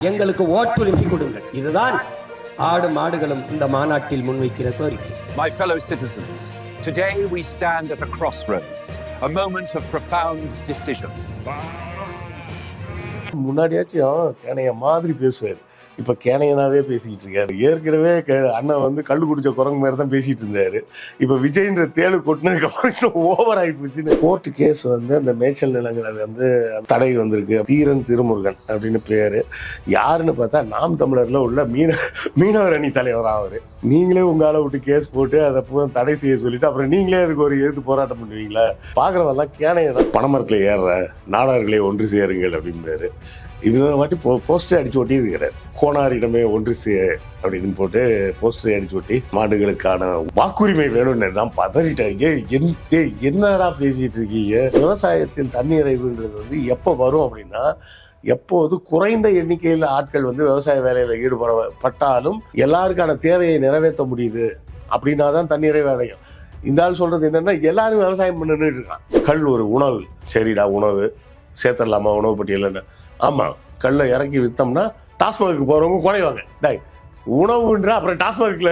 எங்களுக்கு ஓட்டுரிமை கொடுங்கள் இதுதான் ஆடு மாடுகளும் இந்த மாநாட்டில் முன்வைக்கிற கோரிக்கை My fellow citizens, today we stand at a crossroads, a moment of profound decision. முன்னாடியாச்சும் கேனைய மாதிரி பேசுவார் இப்போ கேனையனாவே பேசிக்கிட்டு இருக்காரு. ஏற்கனவே கே- அண்ணன் வந்து கல் குடிச்ச குரங்கு மாதிரி தான் பேசிட்டு இருந்தாரு. இப்போ விஜய்ன்ற தேளு கொட்டினதுக்கு அப்புறம் இன்னும் ஓவர் ஆகி கோர்ட்டு கேஸ் வந்து அந்த மேய்ச்சல் நிலங்களை வந்து தடை வந்திருக்கு. தீரன் திருமுருகன் அப்படின்னு பேரு. யாருன்னு பார்த்தா நாம் தமிழர்ல உள்ள மீன மீனவர் அணி தலைவர் அவர். நீங்களே உங்களால் விட்டு கேஸ் போட்டு அதை தடை செய்ய சொல்லிட்டு அப்புறம் நீங்களே அதுக்கு ஒரு எதிர்த்து போராட்டம் பண்ணுவீங்களா? பாக்குறவெல்லாம் கேனையனா பணமரத்துல ஏறுற நாடார்களே ஒன்று சேருங்கள் அப்படின்றாரு இது வாட்டி போ போஸ்டர் அடிச்சு ஒட்டி இருக்கிறார் கோனாரிடமே ஒன்று சே அப்படின்னு போட்டு போஸ்டர் அடிச்சு ஒட்டி மாடுகளுக்கான வாக்குரிமை வேணும்னு நான் பதறிட்டேன் ஏய், என் டேய், என்னடா பேசிட்டு இருக்கீங்க? விவசாயத்தில் தன்னிறைவுன்றது வந்து எப்போ வரும் அப்படின்னா எப்போது குறைந்த எண்ணிக்கையில் ஆட்கள் வந்து விவசாய வேலையில ஈடுபடப்பட்டாலும் எல்லாருக்கான தேவையை நிறைவேற்ற முடியுது அப்படின்னா தான் தன்னிறைவு அடையும். இந்த ஆள் சொல்றது என்னன்னா எல்லாரும் விவசாயம் பண்ணுன்னு இருக்கான். கல் ஒரு உணவு. சரிடா உணவு. சேர்த்துடலாமா? உணவு பட்டியலில் ஆமாம் கல்லை இறக்கி விற்றோம்னா டாஸ்மாக்கு போகிறவங்க குறைவாங்க. டாய் உணவுன்ற அப்புறம் டாஸ்மாக்ல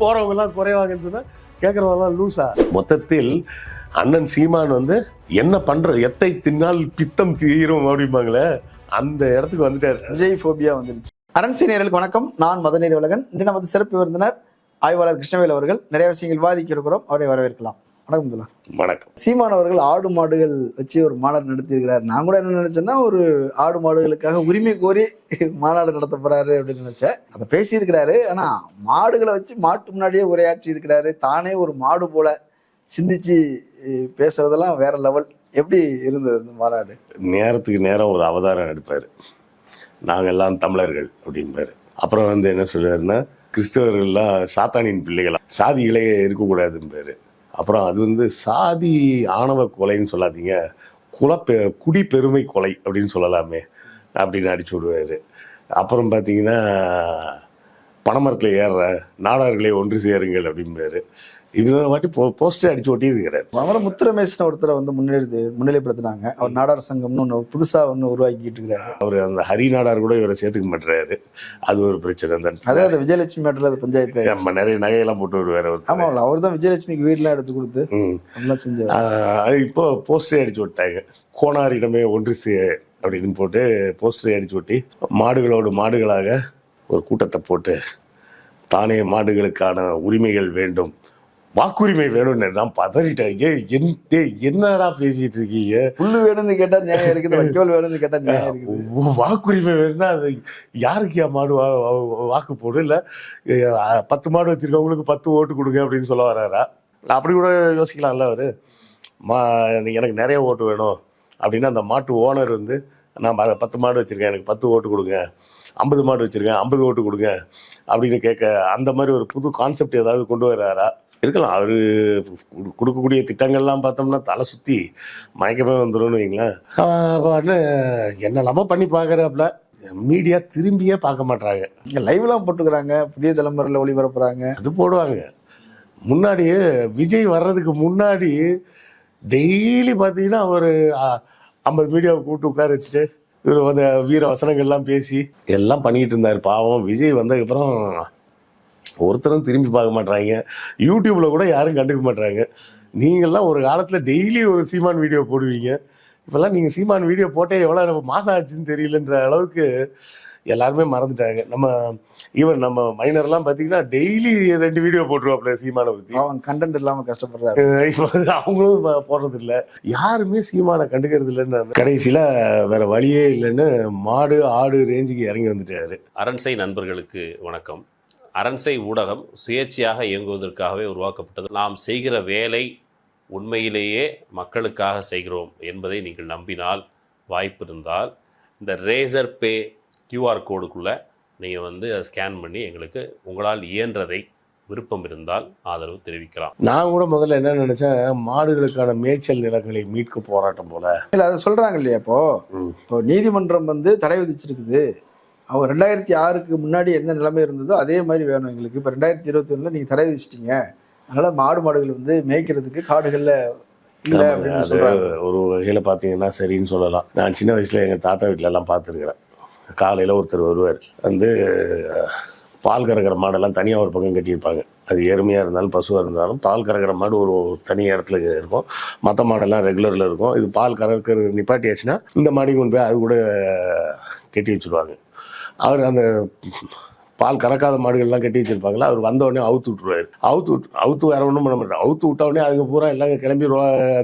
போகிறவங்கலாம் குறைவாங்கன்னு சொன்னால் கேட்குறவங்களாம் லூஸா லூசா. மொத்தத்தில் அண்ணன் சீமான் வந்து என்ன பண்ணுற எத்தை தின்னால் பித்தம் தீரும் அப்படிம்பாங்களே அந்த இடத்துக்கு வந்துட்டார். விஜய் ஃபோபியா வந்துருச்சு. அரண்சி நேயர்களுக்கு வணக்கம். நான் மதநீர் உலகன் இன்று நமது சிறப்பு விருந்தினர் ஆய்வாளர் கிருஷ்ணவேல் அவர்கள் நிறைய விஷயங்கள் விவாதிக்க இருக்கிறோம். அவரை வரவேற்கலாம். வணக்கம் முதல்வர் வணக்கம். சீமான் அவர்கள் ஆடு மாடுகள் வச்சு ஒரு மாநாடு நடத்தி இருக்கிறார் நான் கூட என்ன நினைச்சேன்னா ஒரு ஆடு மாடுகளுக்காக உரிமை கோரி மாநாடு நடத்த போறாரு அப்படின்னு நினைச்சேன். அதை பேசியிருக்கிறாரு. ஆனா மாடுகளை வச்சு மாட்டு முன்னாடியே உரையாற்றி இருக்கிறாரு. தானே ஒரு மாடு போல சிந்திச்சு பேசுறதெல்லாம் வேற லெவல். எப்படி இருந்தது இந்த மாநாடு? நேரத்துக்கு நேரம் ஒரு அவதாரம் எடுப்பார். நாங்கள் எல்லாம் தமிழர்கள் அப்படின்பாரு. அப்புறம் வந்து என்ன சொல்லுவாருன்னா கிறிஸ்தவர்கள்லாம் சாத்தானின் பிள்ளைகளா சாதிகளே இருக்கக்கூடாதுன்பாரு. அப்புறம் அது வந்து சாதி ஆணவ கொலைன்னு சொல்லாதீங்க. குலப்பெ குடி பெருமை கொலை அப்படின்னு சொல்லலாமே அப்படின்னு அடிச்சு விடுவார். அப்புறம் பார்த்தீங்கன்னா பனைமரத்தில் ஏறுற நாடார்களே ஒன்று சேருங்கள் அப்படின்பாரு இது வாட்டி போ போஸ்டர் அடிச்சு ஒட்டி இருக்கிறார் அவரை முத்துரமேசன் ஒருத்தரை வந்து முன்னிலை முன்னிலைப்படுத்தினாங்க. அவர் நாடார் சங்கம்னு ஒன்று புதுசா ஒன்று உருவாக்கிட்டு இருக்கிறாரு. அவர் அந்த ஹரி நாடார் கூட இவரை சேர்த்துக்க மாட்டாரு அது ஒரு பிரச்சனை அந்த அதே அந்த விஜயலட்சுமி மேட்டர்ல அது பஞ்சாயத்து. நம்ம நிறைய நகையெல்லாம் போட்டு வருவார் அவர். ஆமா அவர் தான் விஜயலட்சுமிக்கு வீடுலாம் எடுத்து கொடுத்து. எல்லாம் செஞ்சார். இப்போ போஸ்டரே அடிச்சு விட்டாங்க கோனாரிடமே ஒன்று சே அப்படின்னு போட்டு போஸ்டரே அடிச்சு ஒட்டி மாடுகளோடு மாடுகளாக ஒரு கூட்டத்தை போட்டு தானே மாடுகளுக்கான உரிமைகள் வேண்டும் வாக்குரிமை வேணும்னு நான் பதறிட்டேன். என் என்னடா பேசிட்டு இருக்கீங்க? புல்லு வேணும்னு கேட்டா நியாயம் இருக்குது வைக்கோல் வேணும்னு கேட்டா நியாயம் இருக்குது. வாக்குரிமை வேணும்னா அது யாருக்கு மாடு வாக்கு போடு? இல்ல பத்து மாடு வச்சிருக்கவங்களுக்கு பத்து ஓட்டு கொடுங்க அப்படின்னு சொல்ல வராரா? அப்படி கூட யோசிக்கலாம்ல அவரு. மா எனக்கு நிறைய ஓட்டு வேணும் அப்படின்னா அந்த மாட்டு ஓனர் வந்து நான் பத்து மாடு வச்சிருக்கேன் எனக்கு பத்து ஓட்டு கொடுங்க. ஐம்பது மாடு வச்சிருக்கேன் ஐம்பது ஓட்டு கொடுங்க. அப்படின்னு கேட்க அந்த மாதிரி ஒரு புது கான்செப்ட் ஏதாவது கொண்டு வர்றாரா இருக்கலாம். அவரு கொடுக்கக்கூடிய திட்டங்கள்லாம் பார்த்தோம்னா தலை சுத்தி மயக்கமே வந்துரும்னு வைங்களேன். என்னெல்லாமோ பண்ணி பார்க்கறாப்புல மீடியா திரும்பியே பார்க்க மாட்டாங்க இங்க லைவ்லாம் போட்டுக்கிறாங்க. புதிய தலைமுறையில ஒளிபரப்புறாங்க. அது போடுவாங்க. முன்னாடியே விஜய் வர்றதுக்கு முன்னாடி டெய்லி பார்த்தீங்கன்னா ஒரு ஐம்பது மீடியாவை கூப்பிட்டு உட்கார வச்சுட்டு இவர் அந்த வீர வசனங்கள்லாம் பேசி எல்லாம் பண்ணிட்டு இருந்தார். பாவம். விஜய் வந்ததுக்கப்புறம் ஒருத்தரும் திரும்பி பார்க்க மாட்டாங்க யூடியூப்ல கூட யாரும் கண்டுக்க மாட்டாங்க நீங்கள்லாம் ஒரு காலத்துல டெய்லி ஒரு சீமான் வீடியோ போடுவீங்க. இப்பெல்லாம் நீங்க சீமான் வீடியோ போட்டே எவ்வளவு மாசம் ஆச்சுன்னு தெரியலன்ற அளவுக்கு எல்லாருமே மறந்துட்டாங்க. நம்ம ஈவன் நம்ம மைனர்லாம் பார்த்தீங்கன்னா டெய்லி ரெண்டு வீடியோ போட்டுருவாப்ல சீமானை பத்தி. அவன் கண்டென்ட் இல்லாம கஷ்டப்படுறாரு. இப்ப வந்து அவங்களும் போடுறது இல்ல யாருமே சீமானை கண்டுக்கிறது இல்லைன்னு கடைசியில வேற வழியே இல்லைன்னு மாடு ஆடு ரேஞ்சுக்கு இறங்கி வந்துட்டாரு. அரண்சை நண்பர்களுக்கு வணக்கம். அரண்சை ஊடகம் சுயேட்சையாக இயங்குவதற்காகவே உருவாக்கப்பட்டது. நாம் செய்கிற வேலை உண்மையிலேயே மக்களுக்காக செய்கிறோம் என்பதை நீங்கள் நம்பினால் வாய்ப்பு இருந்தால் இந்த ரேசர் பே கியூஆர் கோடுக்குள்ளே நீங்கள் வந்து அதை ஸ்கேன் பண்ணி எங்களுக்கு உங்களால் இயன்றதை விருப்பம் இருந்தால் ஆதரவு தெரிவிக்கலாம். நான் கூட முதல்ல என்ன நினைச்சேன் மாடுகளுக்கான மேய்ச்சல் நிலங்களை மீட்க போராட்டம் போல. இல்ல அதை சொல்றாங்க இல்லையா இப்போ. இப்போ நீதிமன்றம் வந்து தடை விதிச்சிருக்குது. அவர் ரெண்டாயிரத்தி ஆறுக்கு முன்னாடி எந்த நிலைமை இருந்ததோ அதே மாதிரி வேணும் எங்களுக்கு. இப்போ ரெண்டாயிரத்தி இருபத்தி ஒண்ணுல நீங்க தடை விதிச்சிட்டீங்க. அதனால மாடு மாடுகள் வந்து மேய்க்கிறதுக்கு காடுகள்ல இல்ல அப்படின்னு ஒரு வகையில பாத்தீங்கன்னா சரின்னு சொல்லலாம். நான் சின்ன வயசுல எங்க தாத்தா வீட்ல எல்லாம் பார்த்துருக்கிறேன் காலையில் ஒருத்தர் வருவார். வந்து பால் கறக்கிற மாடெல்லாம் தனியாக ஒரு பக்கம் கட்டியிருப்பாங்க. அது எருமையாக இருந்தாலும் பசுவாக இருந்தாலும் பால் கறக்கிற மாடு ஒரு தனி இடத்துல இருக்கும். மற்ற மாடெல்லாம் ரெகுலரில் இருக்கும். இது பால் கறக்கிற நிப்பாட்டியாச்சுன்னா இந்த மாடி கொண்டு போய் அது கூட கட்டி வச்சுருவாங்க. அவர் அந்த பால் கறக்காத மாடுகள்லாம் கட்டி வச்சிருப்பாங்களா அவர் வந்த உடனே அவுத்து விட்டுருவாரு. அவுத்து விட்டு அவுத்து வேற ஒன்றும் பண்ண மாட்டார். அவுத்து விட்ட உடனே அதுக்கு பூரா எல்லாம் கிளம்பி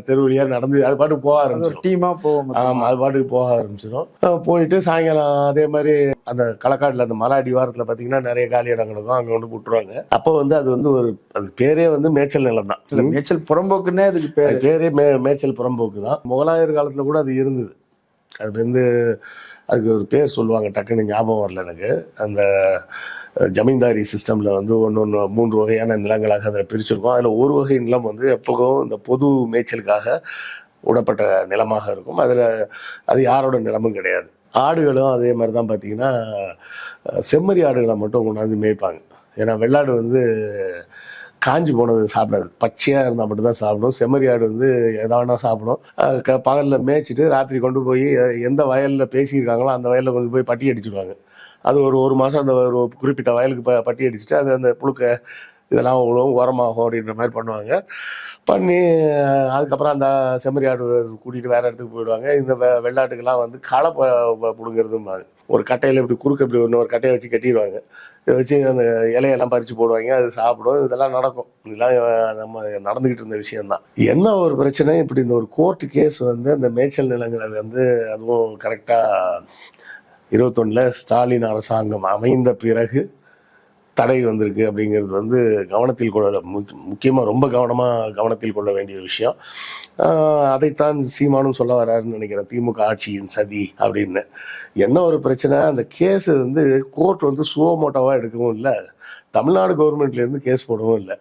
தெரு வழியா நடந்து அது பாட்டுக்கு போக ஆரம்பிச்சிடும் டீமா போவோம் ஆமாம் அது பாட்டுக்கு போக ஆரம்பிச்சிடும் போயிட்டு சாயங்காலம் அதே மாதிரி அந்த களக்காட்டில் அந்த மலை அடிவாரத்தில் பார்த்தீங்கன்னா நிறைய காலி இடம் கிடக்கும். அங்கே கொண்டு விட்டுருவாங்க அப்போ வந்து அது வந்து ஒரு அது பேரே வந்து மேய்ச்சல் நிலம் தான். இல்ல மேய்ச்சல் புறம்போக்குன்னே அதுக்கு பேரு. பேரே மே மேய்ச்சல் புறம்போக்கு தான் முகலாயர் காலத்தில் கூட அது இருந்தது. அது வந்து அதுக்கு ஒரு பேர் சொல்லுவாங்க டக்குன்னு ஞாபகம் வரல எனக்கு. அந்த ஜமீன்தாரி சிஸ்டமில் வந்து ஒன்று ஒன்று மூன்று வகையான நிலங்களாக அதை பிரிச்சிருக்கோம். அதில் ஒரு வகை நிலம் வந்து எப்போவும் இந்த பொது மேய்ச்சலுக்காக விடப்பட்ட நிலமாக இருக்கும். அதில் அது யாரோட நிலமும் கிடையாது. ஆடுகளும் அதே மாதிரி தான் பார்த்தீங்கன்னா செம்மறி ஆடுகளை மட்டும் கொண்டாந்து மேய்ப்பாங்க. ஏன்னா வெள்ளாடு வந்து காஞ்சி போனது சாப்பிடாது. பச்சையாக இருந்தால் மட்டும்தான் சாப்பிடும். செம்மறி ஆடு வந்து எதா சாப்பிடும். க பகலில் மேய்ச்சிட்டு ராத்திரி கொண்டு போய் எந்த வயலில் பேசியிருக்காங்களோ அந்த வயலில் கொண்டு போய் பட்டி அடிச்சிடுவாங்க அது ஒரு ஒரு மாதம் அந்த ஒரு குறிப்பிட்ட வயலுக்கு ப பட்டி அடிச்சுட்டு அது அந்த புழுக்க இதெல்லாம் உழவும் உரமாகும் அப்படின்ற மாதிரி பண்ணுவாங்க. பண்ணி அதுக்கப்புறம் அந்த செம்மறி ஆடு கூட்டிகிட்டு வேறு இடத்துக்கு போயிடுவாங்க. இந்த வெ வெள்ளாட்டுக்கெல்லாம் வந்து களை ப பிடுங்கிறதும்பாங்க. ஒரு கட்டையில் இப்படி குறுக்க இப்படி ஒன்று ஒரு கட்டையை வச்சு கட்டிடுவாங்க. வச்சு அந்த இலையெல்லாம் பறித்து போடுவாங்க அது சாப்பிடும். இதெல்லாம் நடக்கும். இதெல்லாம் நம்ம நடந்துக்கிட்டு இருந்த விஷயம்தான். என்ன ஒரு பிரச்சனை? இப்படி இந்த ஒரு கோர்ட்டு கேஸ் வந்து அந்த மேய்ச்சல் நிலங்களை வந்து அதுவும் கரெக்டாக இருபத்தொன்னில் ஸ்டாலின் அரசாங்கம் அமைந்த பிறகு தடை வந்திருக்கு அப்படிங்கிறது வந்து கவனத்தில் கொள்ள முக்கியமாக ரொம்ப கவனமாக கவனத்தில் கொள்ள வேண்டிய விஷயம். அதைத்தான் சீமானும் சொல்ல வராருன்னு நினைக்கிறேன். திமுக ஆட்சியின் சதி அப்படின்னு. என்ன ஒரு பிரச்சனை? அந்த கேஸ் வந்து கோர்ட் வந்து சுவமோட்டோவாக எடுக்கவும் இல்லை. தமிழ்நாடு கவர்மெண்ட்லேருந்து கேஸ் போடவும் இல்லை.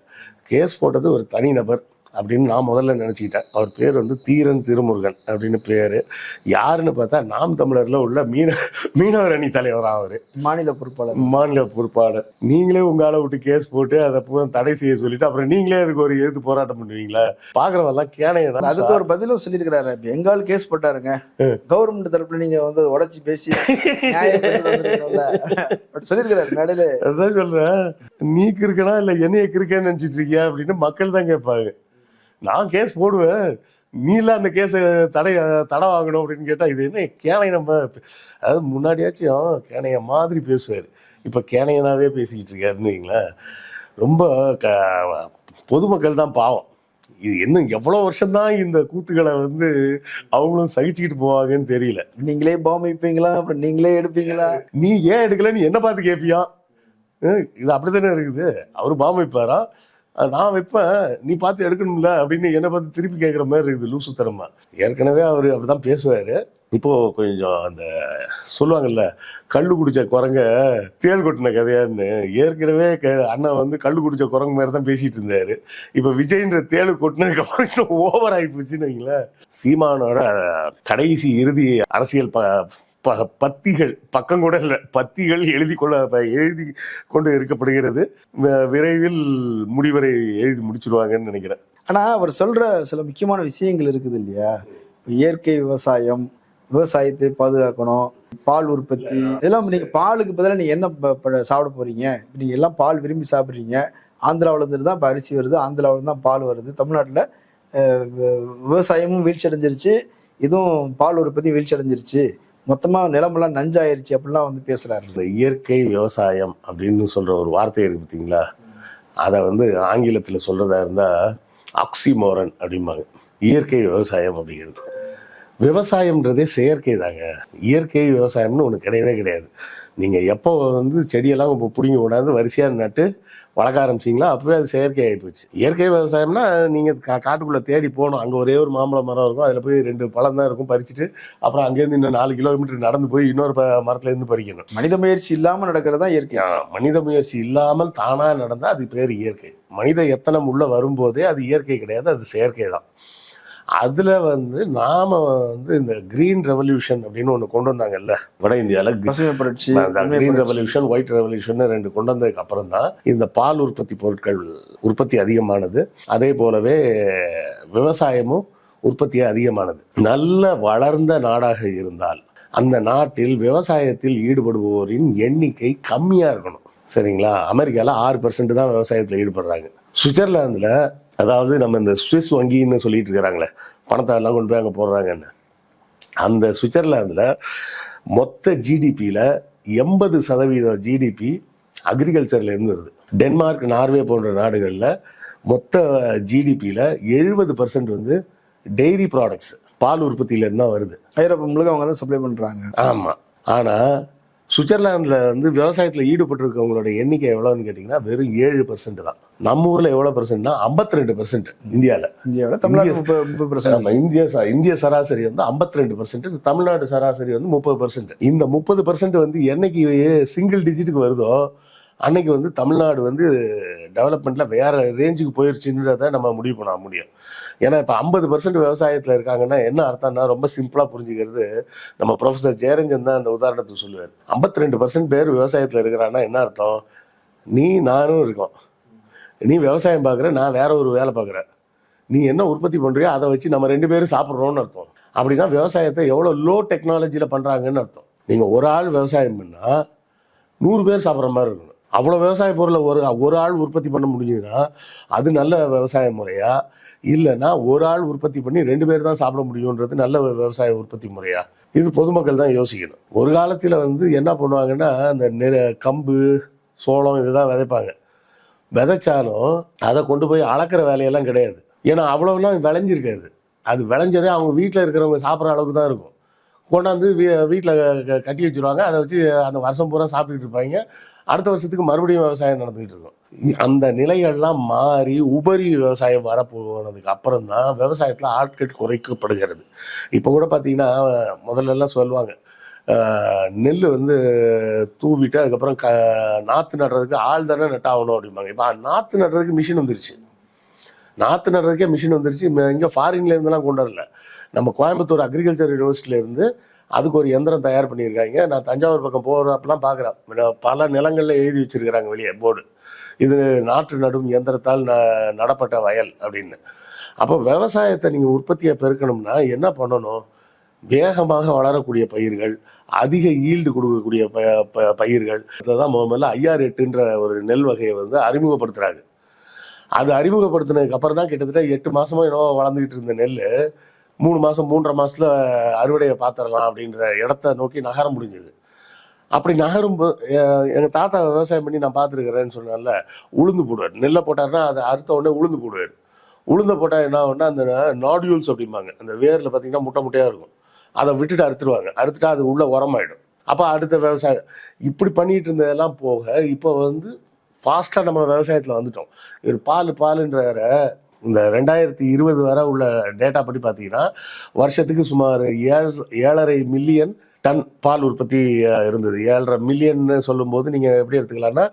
கேஸ் போட்டது ஒரு தனிநபர் அப்படின்னு நான் முதல்ல நினச்சிக்கிட்டேன். அவர் பேர் வந்து தீரன் திருமுருகன் அப்படின்னு பேர். யாருன்னு பார்த்தா நாம் தமிழரில் உள்ள மீன மீனவர் அணி தலைவர் அவர். மாநில பொறுப்பாளர். மாநில பொறுப்பாளர். நீங்களே உங்க ஆளை விட்டு கேஸ் போட்டு அதை தடை செய்ய சொல்லிட்டு அப்புறம் நீங்களே அதுக்கு ஒரு எதிர்த்து போராட்டம் பண்ணுவீங்களா? பாக்குறவெல்லாம் கேனையா அதுக்கு ஒரு பதிலும் சொல்லியிருக்கிறாரு. பெங்கால் கேஸ் போட்டாருங்க. கவர்மெண்ட் தரப்புல நீங்க வந்து உடைச்சு பேசி சொல்லியிருக்கிறாரு மேடையில. சொல்றேன். நீ கிறுக்கனா இல்ல என்னைய கிறுக்கன்னு நினைச்சிட்டு இருக்கியா அப்படின்னு மக்கள் தான் கேட்பாங்க. நான் கேஸ் போடுவேன். நீ எல்லாம் அந்த கேஸை தடை தடை வாங்கணும் அப்படின்னு கேட்டா இது என்ன கேனை நம்ம அதாவது முன்னாடியாச்சும் கேனைய மாதிரி பேசுவார். இப்ப கேனையனாவே பேசிக்கிட்டு இருக்காருன்னு வைங்களேன். ரொம்ப க பொதுமக்கள் தான் பாவம். இது இன்னும் எவ்வளவு வருஷம்தான் இந்த கூத்துக்களை வந்து அவங்களும் சகிச்சுக்கிட்டு போவாங்கன்னு தெரியல. நீங்களே பாம்பு வைப்பீங்களா? அப்புறம் நீங்களே எடுப்பீங்களா? நீ ஏன் எடுக்கல நீ என்ன பார்த்து கேட்பியா இது அப்படித்தானே இருக்குது? அவர் பாம்பு நான் வைப்பேன் நீ பார்த்து எடுக்கணும்ல அப்படின்னு என்னை பார்த்து திருப்பி கேட்குற மாதிரி இருக்குது லூசுத்தனமா. ஏற்கனவே அவர் அப்படிதான் பேசுவார். இப்போ கொஞ்சம் அந்த சொல்லுவாங்கல்ல கல் குடிச்ச குரங்க தேள் கொட்டின கதையான்னு ஏற்கனவே க- அண்ணன் வந்து கல் குடிச்ச குரங்கு மாதிரி தான் பேசிட்டு இருந்தாரு. இப்ப விஜய்ன்ற தேள் கொட்டினதுக்கு அப்புறம் இன்னும் ஓவர் ஆகி போச்சுன்னு வைங்களேன். சீமானோட கடைசி இறுதி அரசியல் ப ப- பத்திகள் பக்கம் கூட இல்லை பத்திகள் எழுதி கொள்ள ப- எழுதி கொண்டு இருக்கப்படுகிறது விரைவில் முடிவரை எழுதி முடிச்சிருவாங்கன்னு நினைக்கிறேன். ஆனால் அவர் சொல்ற சில முக்கியமான விஷயங்கள் இருக்குது இல்லையா? இயற்கை விவசாயம் விவசாயத்தை பாதுகாக்கணும் பால் உற்பத்தி இதெல்லாம் நீங்கள் பாலுக்கு பதிலாக நீங்கள் என்ன ப- ப- சாப்பிட போறீங்க? நீங்கள் எல்லாம் பால் விரும்பி சாப்பிட்றீங்க. ஆந்திராவிலேருந்து தான் இப்போ அரிசி வருது. ஆந்திராவில தான் பால் வருது. தமிழ்நாட்டில் விவசாயமும் வீழ்ச்சி அடைஞ்சிருச்சு இதுவும் பால் உற்பத்தி வீழ்ச்சி அடைஞ்சிருச்சு மொத்தமா நிலமெல்லாம் நஞ்சாயிருச்சு அப்படிலாம் வந்து பேசுறாரு. இந்த இயற்கை விவசாயம் அப்படின்னு சொல்ற ஒரு வார்த்தை இருக்கு பார்த்தீங்களா அதை வந்து ஆங்கிலத்தில் சொல்றதா இருந்தால் ஆக்சிமோரன் அப்படிம்பாங்க. இயற்கை விவசாயம் அப்படிங்கிறது. விவசாயம்ன்றதே செயற்கை தாங்க இயற்கை விவசாயம்னு ஒன்று கிடையவே கிடையாது. நீங்கள் எப்போ வந்து செடியெல்லாம் இப்போ பிடிங்கி வரிசையாக நட்டு வளர்க்க ஆரம்பிச்சிங்களா அப்பவே அது செயற்கை ஆகி போச்சு. இயற்கை விவசாயம்னா நீங்கள் கா காட்டுக்குள்ளே தேடி போகணும். அங்கே ஒரே ஒரு மாம்பழ மரம் இருக்கும். அதில் போய் ரெண்டு பழம் தான் இருக்கும். பறிச்சுட்டு அப்புறம் அங்கேருந்து இன்னும் நாலு கிலோமீட்டர் நடந்து போய் இன்னொரு ப மரத்துலேருந்து பறிக்கணும். மனித முயற்சி இல்லாம நடக்கிறது தான் இயற்கை. மனித முயற்சி இல்லாமல் தானா நடந்தா அது பேர் இயற்கை. மனித எத்தனம் உள்ள வரும்போதே அது இயற்கை கிடையாது. அது செயற்கை தான். அதுல வந்து நாம வந்து இந்த கிரீன் ரெவல்யூஷன் அப்படின்னு ஒண்ணு கொண்டு வந்தாங்கல்ல? வட உண்மை கிரீன். ரெவல்யூஷன் ஒயிட் ரெவல்யூஷன் ரெண்டு கொண்டு வந்ததுக்கு அப்புறம் தான் இந்த பால் உற்பத்தி பொருட்கள் உற்பத்தி அதிகமானது. அதே போலவே விவசாயமும் உற்பத்தி அதிகமானது. நல்ல வளர்ந்த நாடாக இருந்தால் அந்த நாட்டில் விவசாயத்தில் ஈடுபடுபவரின் எண்ணிக்கை கம்மியா இருக்கணும். சரிங்களா? அமெரிக்கால ஆறு பர்சன்ட் தான் விவசாயத்தில் ஈடுபடுறாங்க. சுவிட்சர்லாந்துல அதாவது நம்ம இந்த சுவிஸ் வங்கின்னு சொல்லிட்டு இருக்கிறாங்களே பணத்தை எல்லாம் கொண்டு போய் அங்கே போடுறாங்கன்னு. அந்த சுவிட்சர்லாந்துல மொத்த ஜிடிபியில எண்பது சதவீதம் ஜிடிபி அக்ரிகல்ச்சர்ல இருந்து வருது. டென்மார்க் நார்வே போன்ற நாடுகளில் மொத்த ஜிடிபியில எழுபது பர்சன்ட் வந்து டெய்ரி ப்ராடக்ட்ஸ் பால் உற்பத்தியில இருந்து தான் வருது. ஐரோப்பா முழுக்க அவங்க தான் சப்ளை பண்றாங்க. ஆமா. ஆனா சுவிட்சர்லாந்துல வந்து விவசாயத்துல ஈடுபட்டிருக்கவங்களோட எண்ணிக்கை எவ்வளவுன்னு கேட்டீங்கன்னா வெறும் ஏழு பர்சன்ட் தான். நம்ம ஊர்ல எவ்வளவு பர்சன்ட்னா ஐம்பத்தி ரெண்டு பர்சன்ட் இந்தியாவில் தமிழ்நாடு ஆமா இந்திய ச- இந்திய சராசரி வந்து 52% ரெண்டு பர்சன்ட் தமிழ்நாடு சராசரி வந்து முப்பது பர்சன்ட் இந்த முப்பது பர்சன்ட் வந்து என்னைக்கு சிங்கிள் டிஜிட்டுக்கு வருதோ அன்னைக்கு வந்து தமிழ்நாடு வந்து டெவலப்மெண்ட்ல வேற ரேஞ்சுக்கு போயிருச்சுன்றத நம்ம முடிவு பண்ண முடியும். ஏன்னா இப்போ ஐம்பது பர்சன்ட் விவசாயத்தில் இருக்காங்கன்னா என்ன அர்த்தம்னா ரொம்ப சிம்பிளாக புரிஞ்சுக்கிறது நம்ம ப்ரொஃபசர் ஜெயரஞ்சன் தான் அந்த உதாரணத்துக்கு சொல்லுவார். 52% ரெண்டு பர்சன்ட் பேர் விவசாயத்தில் இருக்கிறான்னா என்ன அர்த்தம்? நீ நானும் இருக்கோம். நீ விவசாயம் பார்க்குற நான் வேற ஒரு வேலை பார்க்குறேன் நீ என்ன உற்பத்தி பண்ணுறியோ அதை வச்சு நம்ம ரெண்டு பேரும் சாப்பிட்றோம்னு அர்த்தம். அப்படின்னா விவசாயத்தை எவ்வளோ லோ டெக்னாலஜியில் பண்ணுறாங்கன்னு அர்த்தம். நீங்கள் ஒரு ஆள் விவசாயம் பண்ணால் நூறு பேர் சாப்பிட்ற மாதிரி இருக்கணும். அவ்வளோ விவசாய பொருளை ஒரு ஒரு ஆள் உற்பத்தி பண்ண முடிஞ்சதுன்னா அது நல்ல விவசாய முறையா? இல்லைன்னா ஒரு ஆள் உற்பத்தி பண்ணி ரெண்டு பேர் தான் சாப்பிட முடியுன்றது நல்ல விவசாய உற்பத்தி முறையா? இது பொதுமக்கள் தான் யோசிக்கணும். ஒரு காலத்தில் வந்து என்ன பண்ணுவாங்கன்னா அந்த நிற கம்பு சோளம் இதுதான் விதைப்பாங்க. விதைச்சாலும் அதை கொண்டு போய் அளக்கிற வேலையெல்லாம் கிடையாது. ஏன்னா அவ்வளோலாம் விளைஞ்சிருக்காது. அது விளைஞ்சதே அவங்க வீட்டில் இருக்கிறவங்க சாப்பிட்ற அளவுக்கு தான் இருக்கும். கொண்டாந்து வீ வீட்டில் கட்டி வச்சிருவாங்க. அதை வச்சு அந்த வருஷம் பூரா சாப்பிட்டுட்டு இருப்பாங்க. அடுத்த வருஷத்துக்கு மறுபடியும் விவசாயம் நடந்துகிட்டு இருக்கும். அந்த நிலைகள்லாம் மாறி உபரி விவசாயம் வரப்போனதுக்கு அப்புறம் தான் விவசாயத்தில் ஆட்கள் குறைக்கப்படுகிறது. இப்போ கூட பார்த்தீங்கன்னா முதல்லலாம் சொல்லுவாங்க நெல் வந்து தூவிட்டு அதுக்கப்புறம் க நாற்று நடுறதுக்கு ஆள் தானே நட்டாகணும் அப்படிம்பாங்க. இப்போ நாற்று நடுறதுக்கு மிஷின் வந்துருச்சு. நாற்று நடுறதுக்கே மிஷின் வந்துருச்சு. இங்கே ஃபாரின்லேருந்துலாம் கொண்டு வரல நம்ம கோயம்புத்தூர் அக்ரிகல்ச்சர் யூனிவர்சிட்டியிலேருந்து அதுக்கு ஒரு எந்திரம் தயார் பண்ணியிருக்காங்க. நான் தஞ்சாவூர் பக்கம் போகிறப்பெல்லாம் பார்க்குறேன் பல நிலங்களில் எழுதி வச்சிருக்கிறாங்க வெளியே போர்டு. இது நாற்று நடும் எந்திரத்தால் ந- நடப்பட்ட வயல் அப்படின்னு. அப்போ விவசாயத்தை நீங்கள் உற்பத்தியை பெருக்கணும்னா என்ன பண்ணணும்? வேகமாக வளரக்கூடிய பயிர்கள் அதிக ஈல்டு கொடுக்கக்கூடிய ப ப- பயிர்கள். தான் முதல்ல ஐஆர் எட்டுன்ற ஒரு நெல் வகையை வந்து அறிமுகப்படுத்துகிறாங்க அது அறிமுகப்படுத்தினதுக்கு அப்புறம் தான் கிட்டத்தட்ட எட்டு மாசமோ என்னவோ வளர்ந்துகிட்டு இருந்த நெல் மூணு மாசம் மூன்றரை மாசத்துல அறுவடையை பார்த்துடலாம் அப்படின்ற இடத்த நோக்கி நகர முடிஞ்சது. அப்படி நகரும் போ- எ- எங்க தாத்தா விவசாயம் பண்ணி நான் பார்த்துருக்கிறேன்னு சொன்னால உளுந்து போடுவார். நெல்லை போட்டாருன்னா அதை அறுத்த உடனே உளுந்து போடுவார். உளுந்த போட்டால் என்ன ஆகும்னா அந்த நாடியூல்ஸ் அப்படிம்பாங்க. அந்த வேர்ல பார்த்தீங்கன்னா முட்டை முட்டையா இருக்கும். அதை விட்டுட்டு அறுத்துருவாங்க. அறுத்துட்டா அது உள்ள உரமாயிடும். அப்போ அடுத்த விவசாயம். இப்படி பண்ணிட்டு இருந்ததெல்லாம் போக இப்போ வந்து ஃபாஸ்ட்டாக நம்ம விவசாயத்தில் வந்துட்டோம். இது பால் பாலுன்ற இந்த ரெண்டாயிரத்தி இருபது வரை உள்ள டேட்டா படி பார்த்தீங்கன்னா வருஷத்துக்கு சுமார் ஏழு ஏழரை மில்லியன் டன் பால் உற்பத்தி இருந்தது. ஏழரை மில்லியன் சொல்லும்போது நீங்கள் எப்படி எடுத்துக்கலாம்னா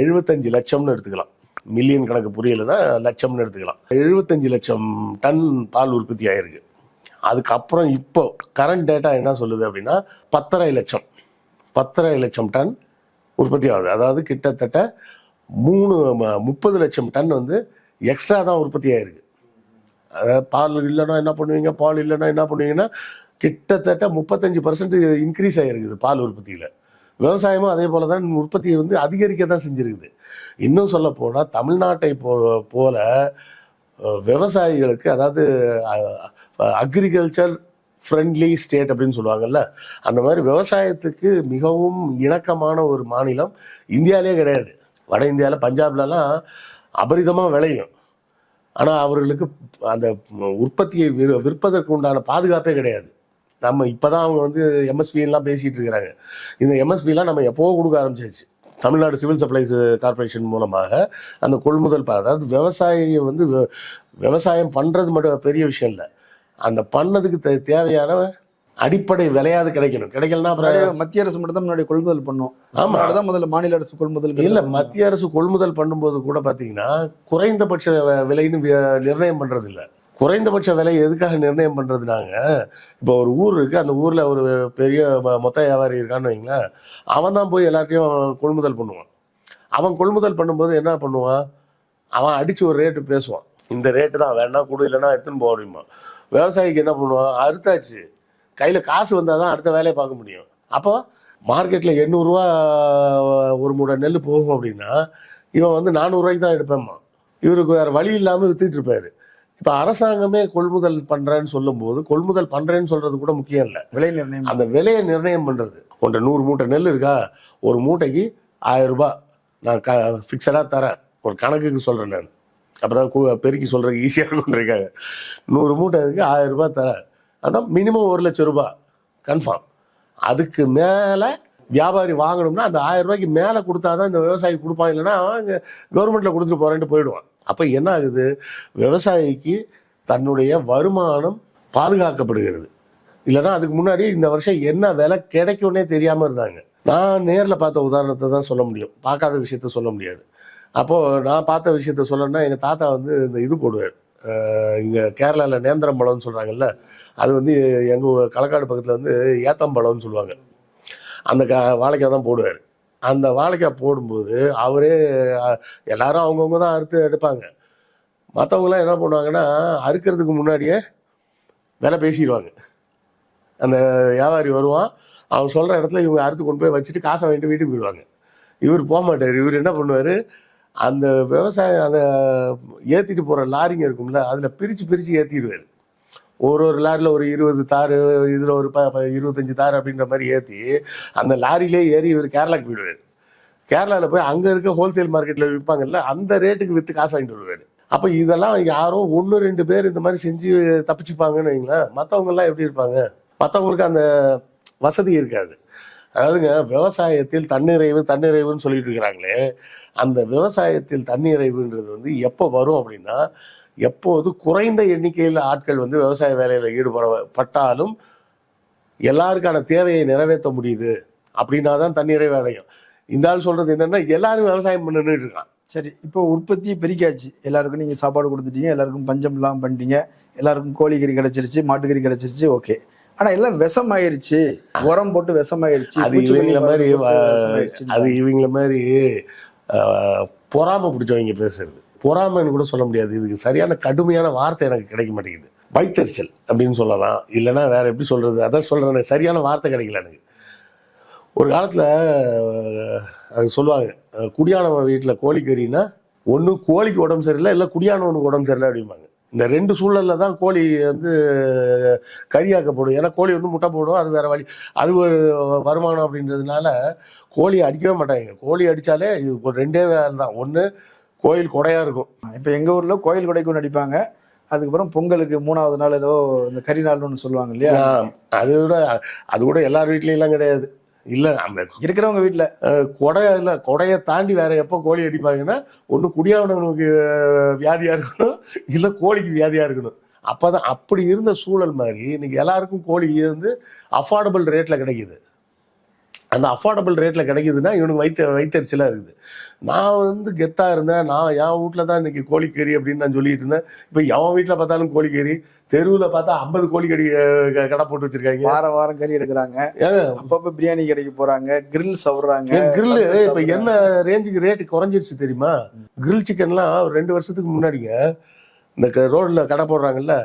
எழுபத்தஞ்சு லட்சம்னு எடுத்துக்கலாம். மில்லியன் கணக்கு புரியல தான் லட்சம்னு எடுத்துக்கலாம். எழுபத்தஞ்சு லட்சம் டன் பால் உற்பத்தி ஆயிருக்கு. அதுக்கப்புறம் இப்போ கரண்ட் டேட்டா என்ன சொல்லுது அப்படின்னா பத்தரை லட்சம். பத்தரை லட்சம் டன் உற்பத்தி ஆகுது. அதாவது கிட்டத்தட்ட மூணு ம- முப்பது லட்சம் டன் வந்து எக்ஸ்ட்ரா தான் உற்பத்தி ஆயிருக்கு. அதாவது பால் இல்லைன்னா என்ன பண்ணுவீங்க? பால் இல்லைன்னா என்ன பண்ணுவீங்கன்னா கிட்டத்தட்ட முப்பத்தஞ்சு பர்சன்ட் இன்க்ரீஸ் ஆகிருக்குது பால் உற்பத்தியில். விவசாயமும் அதே போல தான் உற்பத்தியை வந்து அதிகரிக்க தான் செஞ்சுருக்குது. இன்னும் சொல்ல போனால் தமிழ்நாட்டை போ போல விவசாயிகளுக்கு அதாவது அக்ரிகல்ச்சர் ஃப்ரெண்ட்லி ஸ்டேட் அப்படின்னு சொல்லுவாங்கல்ல அந்த மாதிரி விவசாயத்துக்கு மிகவும் இணக்கமான ஒரு மாநிலம் இந்தியாவிலே கிடையாது. வட இந்தியாவில் பஞ்சாப்லலாம் அபரிதமாக விளையும். ஆனால் அவர்களுக்கு அந்த உற்பத்தியை விற்- விற்பதற்கு உண்டான பாதுகாப்பே கிடையாது. நம்ம இப்போ தான் அவங்க வந்து MSP பேசிகிட்டு இருக்கிறாங்க. இந்த எம்எஸ்பிலாம் நம்ம எப்போவோ கொடுக்க ஆரம்பிச்சிருச்சு தமிழ்நாடு சிவில் சப்ளைஸ் கார்ப்பரேஷன் மூலமாக அந்த கொள்முதல் அதாவது விவசாயியை வந்து விவசாயம் பண்ணுறது மட்டும் பெரிய விஷயம் இல்லை. அந்த பண்ணதுக்கு தே- தேவையான அடிப்படை விலையாவது கிடைக்கணும். கிடைக்கலன்னா அப்புறம் மத்திய அரசு மட்டும் தான் முன்னாடி கொள்முதல் பண்ணும். ஆமா. தமிழ்நாடு தான் முதல்ல மாநில அரசு கொள்முதல் இல்ல மத்திய அரசு கொள்முதல் பண்ணும்போது கூட பாத்தீங்கன்னா குறைந்தபட்ச விலைன்னு நிர்ணயம் பண்றது இல்ல குறைந்தபட்ச விலை எதுக்காக நிர்ணயம் பண்றதுனாங்க? இப்போ ஒரு ஊர் இருக்கு அந்த ஊர்ல ஒரு பெரிய மொத்த வியாபாரி இருக்கான்னு வைங்களேன் அவன் தான் போய் எல்லாத்தையும் கொள்முதல் பண்ணுவான். அவன் கொள்முதல் பண்ணும்போது என்ன பண்ணுவான்? அவன் அடிச்சு ஒரு ரேட்டு பேசுவான். இந்த ரேட்டு தான் வேணா கொடு இல்லைன்னா எடுத்துன்னு போக முடியுமா விவசாயிக்கு என்ன பண்ணுவான்? அறுத்தாச்சு. கையில் காசு வந்தால் தான் அடுத்த வேலையை பார்க்க முடியும். அப்போ மார்க்கெட்டில் எண்ணூறுரூவா ஒரு மூடை நெல் போகும் அப்படின்னா இவன் வந்து நானூறுரூவாய்க்கு தான் எடுப்பேம்மா. இவருக்கு வேறு வழி இல்லாமல் வித்துட்டு இருப்பாரு. இப்போ அரசாங்கமே கொள்முதல் பண்ணுறேன்னு சொல்லும்போது கொள்முதல் பண்ணுறேன்னு சொல்கிறது கூட முக்கியம் இல்லை. விலை நிர்ணயம் அந்த விலையை நிர்ணயம் பண்ணுறது ஒன்றை நூறு மூட்டை நெல் இருக்கா? ஒரு மூட்டைக்கு ஆயிரம் ரூபாய். நான் க ஃபிக்ஸடாக தரேன். ஒரு கணக்குக்கு சொல்கிறேன் நான். அப்புறம் பெருக்கி சொல்கிறதுக்கு ஈஸியாக இருக்குன்றிருக்காங்க நூறு மூட்டை இருக்குது ஆயிரம் ரூபாய் தரேன். அதான் மினிமம் ஒரு லட்சம் ரூபாய். கன்ஃபார்ம் அதுக்கு மேலே வியாபாரி வாங்கணும்னா அந்த ஆயிரம் ரூபாய்க்கு மேலே கொடுத்தாதான் இந்த விவசாயி கொடுப்பான். இல்லைன்னா அவன் கவர்மெண்ட்டில் கொடுத்துட்டு போகிறேன்ட்டு போயிடுவான். அப்போ என்ன ஆகுது? விவசாயிக்கு தன்னுடைய வருமானம் பாதுகாக்கப்படுகிறது. இல்லைன்னா அதுக்கு முன்னாடி இந்த வருஷம் என்ன விலை கிடைக்கும்னே தெரியாமல் இருந்தாங்க. நான் நேரில் பார்த்த உதாரணத்தை தான் சொல்ல முடியும். பார்க்காத விஷயத்த சொல்ல முடியாது. அப்போது நான் பார்த்த விஷயத்த சொல்லணும்னா எங்கள் தாத்தா வந்து இந்த இது போடுவார். இங்கே கேரளாவில் நேந்திரம் பழம்னு சொல்கிறாங்கல்ல அது வந்து எங்கள் களக்காடு பக்கத்தில் வந்து ஏத்தம்பழம்னு சொல்லுவாங்க. அந்த க வாழைக்காய் தான் போடுவார். அந்த வாழைக்காய் போடும்போது அவரே எல்லாரும் அவங்கவுங்க தான் அறுத்து எடுப்பாங்க. மற்றவங்களாம் என்ன பண்ணுவாங்கன்னா அறுக்கிறதுக்கு முன்னாடியே விலை பேசிடுவாங்க. அந்த வியாபாரி வருவான் அவன் சொல்கிற இடத்துல இவங்க அறுத்து கொண்டு போய் வச்சுட்டு காசை வாங்கிட்டு வீட்டுக்கு போயிடுவாங்க. இவர் போக மாட்டார். இவர் என்ன பண்ணுவார் அந்த விவசாயம் அந்த ஏற்றிட்டு போகிற லாரிங்க இருக்கும்ல அதில் பிரித்து பிரித்து ஏற்றிடுவார் ஒரு ஒரு லாரியில் ஒரு இருபது தார் இதில் ஒரு ப இருபத்தஞ்சி தார் அப்படின்ற மாதிரி ஏற்றி அந்த லாரியிலே ஏறி இவர் கேரளாக்கு போயிடுவார். கேரளாவில் போய் அங்கே இருக்க ஹோல்சேல் மார்க்கெட்டில் விற்பாங்கல்ல அந்த ரேட்டுக்கு விற்று காசு வாங்கிட்டு வருவார். அப்போ இதெல்லாம் யாரோ ஒன்று ரெண்டு பேர் இந்த மாதிரி செஞ்சு தப்பிச்சுப்பாங்கன்னு வைங்களேன் மற்றவங்கெல்லாம் எப்படி இருப்பாங்க? மற்றவங்களுக்கு அந்த வசதி இருக்காது. அதாவதுங்க விவசாயத்தில் தன்னிறைவு தன்னிறைவுன்னு சொல்லிட்டு இருக்கிறாங்களே அந்த விவசாயத்தில் தன்னிறைவுன்றது வந்து எப்போ வரும் அப்படின்னா எப்போது குறைந்த எண்ணிக்கையில் ஆட்கள் வந்து விவசாய வேலையில் ஈடுபடப்பட்டாலும் எல்லாருக்கான தேவையை நிறைவேற்ற முடியுது அப்படின்னா தான் தன்னிறைவு அடையும் இந்த ஆள் சொல்றது என்னன்னா எல்லாரும் விவசாயம் பண்ணிட்டு இருக்கான் சரி இப்போ உற்பத்தி பெருக்கியாச்சு. எல்லாருக்கும் நீங்க சாப்பாடு கொடுத்துட்டீங்க எல்லாருக்கும் பஞ்சம் இல்லாம பண்ணிட்டீங்க எல்லாருக்கும் கோழிக்கறி கிடைச்சிருச்சு மாட்டுக்கறி கிடைச்சிருச்சு ஓகே. ஆனா எல்லாம் விஷமாயிருச்சு. உரம் போட்டு விஷமாயிருச்சு அது பூச்சிக்கொல்லி இவங்கள மாதிரி அது இவங்கள மாதிரி ஆஹ், பொறாமை பிடிச்சவங்க பேசுறது. பொறாமைன்னு கூட சொல்ல முடியாது. இதுக்கு சரியான கடுமையான வார்த்தை எனக்கு கிடைக்க மாட்டேங்குது. வைத்தறிச்சல் அப்படின்னு சொல்லலாம். இல்லைன்னா வேற எப்படி சொல்றது? அதான் சொல்றேன். எனக்கு சரியான வார்த்தை கிடைக்கல எனக்கு. ஒரு காலத்தில் அது சொல்லுவாங்க. குடியானவன் வீட்டில் கோழிக்கறின்னா ஒன்று கோழிக்கு உடம்பு சரியில்லை இல்லை குடியானவனுக்கு உடம்பு சரியில்லை அப்படிம்பாங்க. இந்த ரெண்டு சூழல்ல தான் கோழி வந்து கறியாக்கப்படும் ஏன்னா கோழி வந்து முட்டை போடும் அது வேற வழி. அது ஒரு வருமானம் அப்படின்றதுனால கோழி அடிக்கவே மாட்டாங்க. கோழி ஒரு ரெண்டே வேலை தான். ஒன்று கோயில் கொடையா இருக்கும். இப்போ எங்க ஊர்ல கோயில் கொடைக்கு ஒன்று அடிப்பாங்க. அதுக்கப்புறம் பொங்கலுக்கு மூணாவது நாள் ஏதோ இந்த கறி நாள்னு சொல்லுவாங்க இல்லையா? அது விட அது கூட எல்லார் வீட்லயும் எல்லாம் கிடையாது. இல்ல. அந்த இருக்கிறவங்க வீட்ல. அஹ், கொடை இல்ல கொடையை தாண்டி வேற எப்போ கோழி அடிப்பாங்கன்னா ஒன்று குடியானவனுக்கு அஹ், வியாதியா இருக்கணும் இல்ல கோழிக்கு வியாதியா இருக்கணும். அப்பதான் அப்படி இருந்த சூழல் மாதிரி இன்னைக்கு எல்லாருக்கும் கோழி வந்து அஃபோர்டபுள் ரேட்ல கிடைக்குது. அந்த அஃபோர்டபுள் ரேட்ல கிடைக்குதுன்னா இவனுக்கு வைத்த வைத்தறிச்சலா இருக்குது. நான் வந்து கெத்தா இருந்தேன். நான் என் வீட்டில் தான் இன்னைக்கு கோழிக்கறி அப்படின்னு நான் சொல்லிட்டு இருந்தேன். இப்போ எவன் வீட்டில் பார்த்தாலும் கோழிக்கறி தெருவில் பார்த்தா ஐம்பது கோழிக்கறி கடை போட்டு வச்சிருக்காங்க. வாரம் வாரம் கறி எடுக்கிறாங்க. அப்பப்ப பிரியாணி கடைக்கு போறாங்க கிரில் சவுறாங்க கிரில்லு பர்கர் இப்ப. என்ன ரேஞ்சுக்கு ரேட்டு குறைஞ்சிருச்சு தெரியுமா? கிரில் சிக்கன்லாம் ஒரு ரெண்டு வருஷத்துக்கு முன்னாடிங்க இந்த ரோட்ல கடை போடுறாங்கல்ல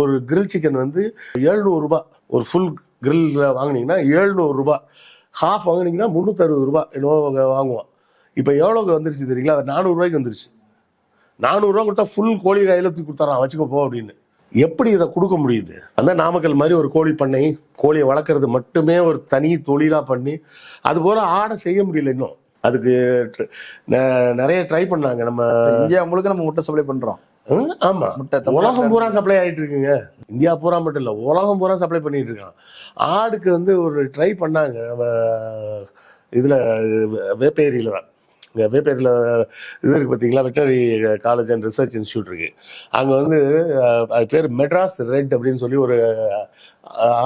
ஒரு கிரில் சிக்கன் வந்து 700 ரூபாய். ஒரு ஃபுல் கிரில் வாங்குனீங்கன்னா 700 ரூபாய். ஹாஃப் வாங்குனீங்கன்னா முந்நூற்றறுபது ரூபா என்னவோ வா- வாங்குவான். இப்போ எவ்வளோக்கு வந்துருச்சு தெரியுங்களா? நானூறுரூவாய்க்கு வந்துருச்சு. நானூறுரூவா கொடுத்தா ஃபுல் கோழி கையில் தூக்கி கொடுத்தாரான் வச்சுக்கோ போ அப்படின்னு. எப்படி இதை கொடுக்க முடியுது? அந்த நாமக்கல் மாதிரி ஒரு கோழி பண்ணை கோழியை வளர்க்குறது மட்டுமே ஒரு தனி தொழிலாக பண்ணி அது போல ஆடை செய்ய முடியல இன்னும். அதுக்கு நிறைய ட்ரை பண்ணாங்க. நம்ம இந்தியா முழுக்க நம்ம முட்டை சப்ளை பண்ணுறோம் ஆமா. உலகம் பூரா சப்ளை ஆயிட்டு இருக்குங்க இந்தியா பூரா மட்டும் இல்ல உலகம் பூரா சப்ளை பண்ணிட்டு இருக்கான் ஆடுக்கு வந்து ஒரு ட்ரை பண்ணாங்க இதுல வேப்பேரியில தான். இங்க வேப்பேரியில இது இருக்கு பார்த்தீங்களா veterinary college and research institute இருக்கு. அங்க வந்து அது பேர் மெட்ராஸ் ரெட் அப்படின்னு சொல்லி ஒரு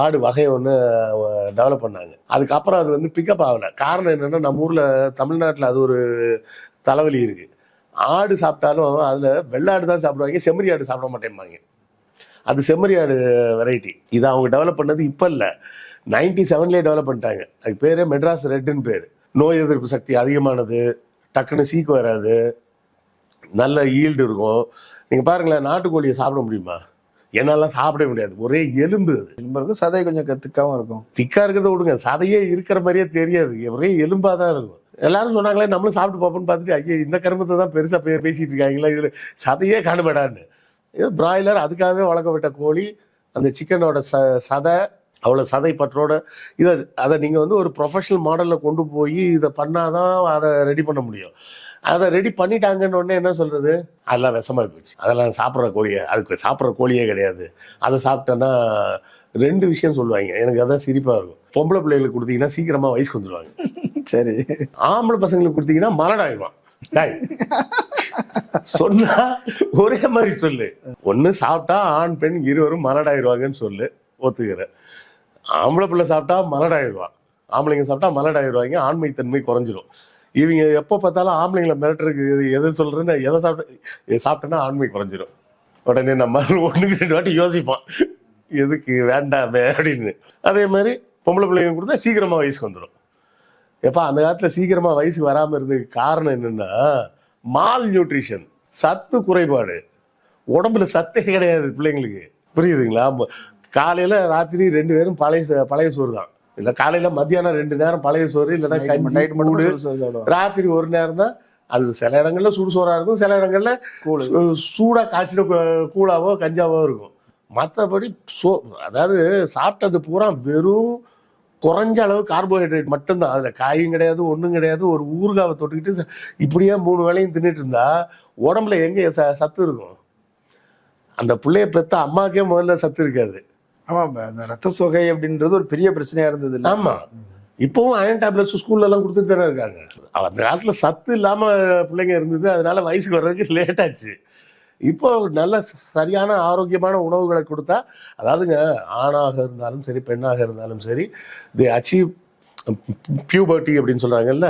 ஆடு வகையை ஒன்று டெவலப் பண்ணாங்க. அதுக்கப்புறம் அது வந்து பிக்கப் ஆகல. காரணம் என்னன்னா நம்ம ஊர்ல தமிழ்நாட்டில் அது ஒரு தலைவலி இருக்கு. ஆடு சாப்பிட்டாலும் அதுல வெள்ளாடு தான் சாப்பிடுவாங்க செம்மறி ஆடு சாப்பிட மாட்டேம்பாங்க. அது செம்மறி ஆடு வெரைட்டி இது அவங்க டெவலப் பண்ணது இப்போ இல்லை. நைன்டி செவன்லேயே டெவலப் பண்ணிட்டாங்க. அதுக்கு பேரே மெட்ராஸ் ரெட்டுன்னு பேர். நோய் எதிர்ப்பு சக்தி அதிகமானது டக்குன்னு சீக்கு வராது நல்ல ஈல்டு இருக்கும். நீங்கள் பாருங்களேன் நாட்டுக்கோழியை சாப்பிட முடியுமா? என்னாலாம் சாப்பிட முடியாது. ஒரே எலும்பு அது. எலும்பு இருக்கும் சதை கொஞ்சம் கத்துக்காவும் இருக்கும். திக்கா இருக்கிறத விடுங்க. சதையே இருக்கிற மாதிரியே தெரியாது. ஒரே எலும்பா தான் இருக்கும். எல்லாரும் சொன்னாங்களே நம்மளும் சாப்பிட்டு பார்ப்போம்னு பார்த்துட்டு ஐயோ இந்த கருமத்தை தான் பெருசாக பே பேசிகிட்டு இருக்காங்களா இதில் சதையே காணுபடான்னு இது பிராய்லர் அதுக்காகவே வளர்க்கப்பட்ட கோழி அந்த சிக்கனோட ச சதை அவ்வளோ சதை பற்றோட இதை அதை நீங்கள் வந்து ஒரு ப்ரொஃபஷனல் மாடலில் கொண்டு போய் இதை பண்ணாதான் அதை ரெடி பண்ண முடியும். அதை ரெடி பண்ணிட்டாங்கன்னு உடனே என்ன சொல்கிறது அதெல்லாம் விஷமாக போயிடுச்சு. அதெல்லாம் சாப்பிட்ற கோழியே அதுக்கு சாப்பிட்ற கோழியே கிடையாது. அதை சாப்பிட்டேன்னா ரெண்டு விஷயம் சொல்லுவாங்க. எனக்கு அதான் சிரிப்பாக இருக்கும். பொம்பளை பிள்ளைகளுக்கு கொடுத்தீங்கன்னா சீக்கிரமாக வயசுக்கு வந்துடுவாங்க சரி. ஆம்பளை பசங்களுக்கு கொடுத்தீங்கன்னா மலடாயிடுவான் சொன்னா ஒரே மாதிரி சொல்லு. ஒன்னு சாப்பிட்டா ஆண் பெண் இருவரும் மலடாயிருவாங்கன்னு சொல்லு. ஒத்துக்கிறேன். ஆம்பளை பிள்ளை சாப்பிட்டா மலடாயிருவான் ஆம்பளைங்க சாப்பிட்டா மலடாயிருவாங்க ஆண்மைத்தன்மை குறைஞ்சிடும் இவங்க எப்போ பார்த்தாலும் ஆம்பளைங்களை மிரட்டுறதுக்கு எது எதை சொல்றேன்னு எதை சாப்பிட்ட சாப்பிட்டேன்னா ஆண்மை குறைஞ்சிரும். உடனே நம்ம ஒண்ணுக்கு ரெண்டு வாட்டி யோசிப்பான். எதுக்கு வேண்டாமே அப்படின்னு. அதே மாதிரி பொம்பளை பிள்ளைங்க கொடுத்தா சீக்கிரமா வயசுக்கு வந்துடும் எப்பா அந்த காலத்துல சீக்கிரமா வயசுக்கு வராம இருந்ததுக்கு காரணம் என்னன்னா மால் நியூட்ரிஷன் சத்து குறைபாடு. உடம்புல சத்தே கிடையாது பிள்ளைங்களுக்கு. புரியுதுங்களா? காலையில ராத்திரி ரெண்டு பேரும் பழைய பழைய சோறு தான். இல்ல காலையில மத்தியானம் ரெண்டு நேரம் பழைய சோறு இல்லைன்னா நைட் மட்டும். ராத்திரி ஒரு நேரம் தான். அது சில இடங்கள்ல சுடு சோறா இருக்கும் சில இடங்கள்ல கூழு. சூ- சூடா காய்ச்சின கூழாவோ கஞ்சாவோ இருக்கும். மற்றபடி சோ அதாவது சாப்பிட்டது பூரா வெறும் குறைஞ்ச அளவு கார்போஹைட்ரேட் மட்டும்தான். அதுல காயும் கிடையாது ஒண்ணும் கிடையாது. ஒரு ஊறுகாவை தொட்டுக்கிட்டு இப்படியே மூணு வேளையும் தின்னுட்டு இருந்தா உடம்புல எங்க ச- சத்து இருக்கும்? அந்த பிள்ளைய பெத்த அம்மாக்கே முதல்ல சத்து இருக்காது. ஆமா இப்ப அந்த ரத்த சோகை அப்படின்றது ஒரு பெரிய பிரச்சனையா இருந்தது இல்ல? ஆமா. இப்பவும் அயன் டேப்லெட்ஸ் ஸ்கூல்ல எல்லாம் கொடுத்துட்டு தானே இருக்காங்க. அந்த காலத்துல சத்து இல்லாம பிள்ளைங்க இருந்தது. அதனால வயசுக்கு வர்றதுக்கு லேட் ஆச்சு. இப்போ நல்ல சரியான ஆரோக்கியமான உணவுகளை கொடுத்தா அதாவதுங்க ஆணாக இருந்தாலும் சரி பெண்ணாக இருந்தாலும் சரி தி அச்சீவ் பியூபர்ட்டி அப்படின்னு சொல்கிறாங்கல்ல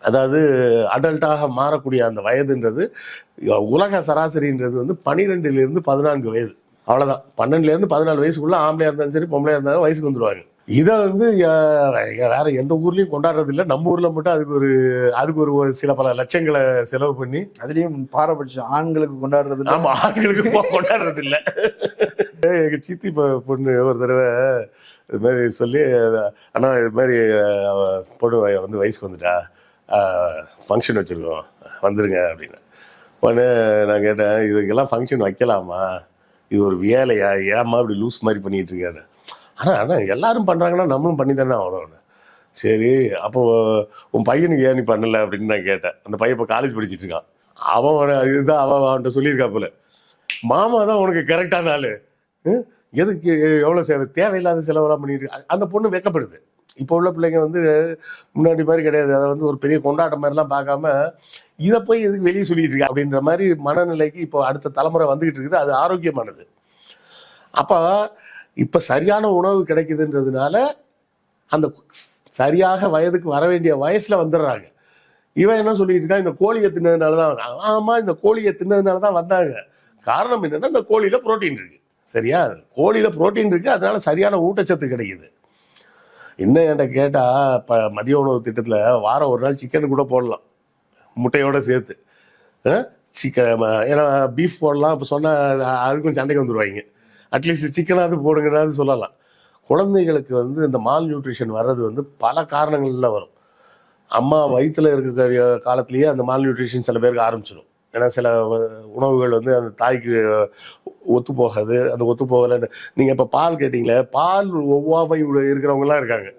அதாவது அடல்ட்டாக மாறக்கூடிய அந்த வயதுன்றது உலக சராசரின்றது வந்து பன்னிரெண்டுலேருந்து பதினான்கு வயது. அவ்வளோதான் பன்னெண்டுலேருந்து பதினாலு வயசுக்குள்ளே ஆம்பளையாக இருந்தாலும் சரி பொம்பளையாக இருந்தாலும் வயசுக்கு வந்துடுவாங்க இதை வந்து வேற எந்த ஊர்லயும் கொண்டாடுறது இல்ல. நம்ம ஊர்ல மட்டும் அதுக்கு ஒரு அதுக்கு ஒரு ஒரு சில பல லட்சங்களை செலவு பண்ணி. அதுலயும் பாரபட்சம் ஆண்களுக்கு கொண்டாடுறது இல்ல. ஆமா ஆண்களுக்கு கொண்டாடுறது இல்ல. எங்க சித்தி பொண்ணு ஒரு தடவை இது மாதிரி சொல்லி அண்ணா இது மாதிரி பொண்ணு வந்து வயசுக்கு வந்துட்டா. ஃபங்க்ஷன் வச்சிருக்கோம். வந்துருங்க அப்படின்னு. உடனே நான் கேட்டேன் இதுக்கெல்லாம் ஃபங்க்ஷன் வைக்கலாமா? இது ஒரு வேலையா? ஏம்மா இப்படி லூஸ் மாதிரி பண்ணிட்டு இருக்காரு ஆனால் அதான் எல்லாரும் பண்ணுறாங்கன்னா நம்மளும் பண்ணி தானே ஆகணும். சரி அப்போ உன் பையனுக்கு ஏன் நீ பண்ணலை அப்படின்னு நான் கேட்டேன். அந்த பையன் இப்போ காலேஜ் படிச்சிட்டு இருக்கான். அவன் இதுதான் அவன் அவன்கிட்ட சொல்லியிருக்காப்புல மாமா தான் உனக்கு கரெக்டான ஆள். எதுக்கு எவ்வளோ சேவை தேவையில்லாத செலவெல்லாம் பண்ணிட்டு அந்த பொண்ணு வெக்கப்படுது. இப்போ உள்ள பிள்ளைங்க வந்து முன்னாடி மாதிரி கிடையாது. அதை வந்து ஒரு பெரிய கொண்டாட்டம் மாதிரிலாம் பார்க்காம இதை போய் எதுக்கு வெளியே சொல்லிட்டு இருக்க அப்படின்ற மாதிரி மனநிலைக்கு இப்போ அடுத்த தலைமுறை வந்துகிட்டு இருக்குது. அது ஆரோக்கியமானது. அப்போ இப்போ சரியான உணவு கிடைக்குதுன்றதுனால அந்த சரியாக வயதுக்கு வர வேண்டிய வயசுல வந்துடுறாங்க. இவன் என்ன சொல்லிட்டு இருக்கான் இந்த கோழியை தின்னதுனால தான் வந்தாங்க. ஆமா இந்த கோழியை தின்னதுனால தான் வந்தாங்க. காரணம் என்னன்னா இந்த கோழியில புரோட்டீன் இருக்கு. சரியா? கோழியில புரோட்டீன் இருக்கு அதனால சரியான ஊட்டச்சத்து கிடைக்குது. இன்னும் என்கிட்ட கேட்டா இப்ப மதிய உணவு திட்டத்துல வாரம் ஒரு நாள் சிக்கன் கூட போடலாம். முட்டையோட சேர்த்து. சிக்கன் ஏன்னா பீஃப் போடலாம். இப்போ சொன்னால் அதுக்கும் சண்டைக்கு வந்துடுவாங்க அட்லீஸ்ட் சிக்கனாவது போடுங்கனாவது சொல்லலாம். குழந்தைகளுக்கு வந்து இந்த மால் நியூட்ரிஷன் வர்றது வந்து பல காரணங்களில் வரும். அம்மா வயிற்றில் இருக்கக்கூடிய காலத்திலேயே அந்த மால் நியூட்ரிஷன் சில பேருக்கு ஆரம்பிச்சிடும் ஏன்னா சில உணவுகள் வந்து அந்த தாய்க்கு ஒத்து போகாது. அந்த ஒத்து போகலை. நீங்கள் இப்போ பால் கேட்டிங்களே பால் ஒவ்வாமை இருக்கிறவங்க இருக்காங்க.